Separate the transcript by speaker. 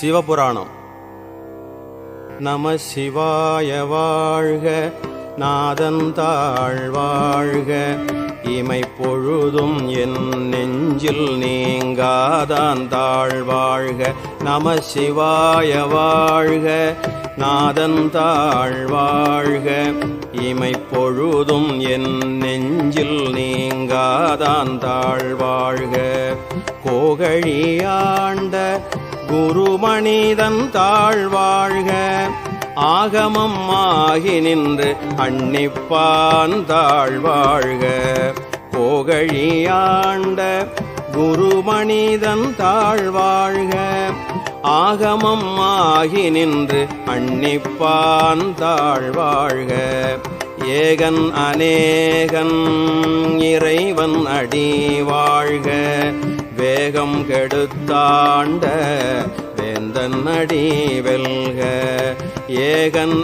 Speaker 1: சிவபுராணம். நம சிவாய வாழ்க நாதந்தாள் வாழ்க. இமை பொழுதும் என் நெஞ்சில் நீங்காதான் தாழ் வாழ்க. நம சிவாய வாழ்க நாதந்தாள் வாழ்க. இமை பொழுதும் என் நெஞ்சில் நீங்காதான் தாழ் வாழ்க. குரு மனிதன் தாழ்வாழ்க. ஆகமம் ஆகி நின்று அன்னிப்பான் தாழ்வாழ்க. போகழியாண்ட குரு மனிதன் தாழ்வாழ்க. ஆகமம் ஆகி நின்று அன்னிப்பான் தாழ்வாழ்க. ஏகன் அநேகன் இறைவன் அடி வாழ்க வேகம் கெடுத்தாண்ட வேந்தன் அடி வெல்க ஏகன்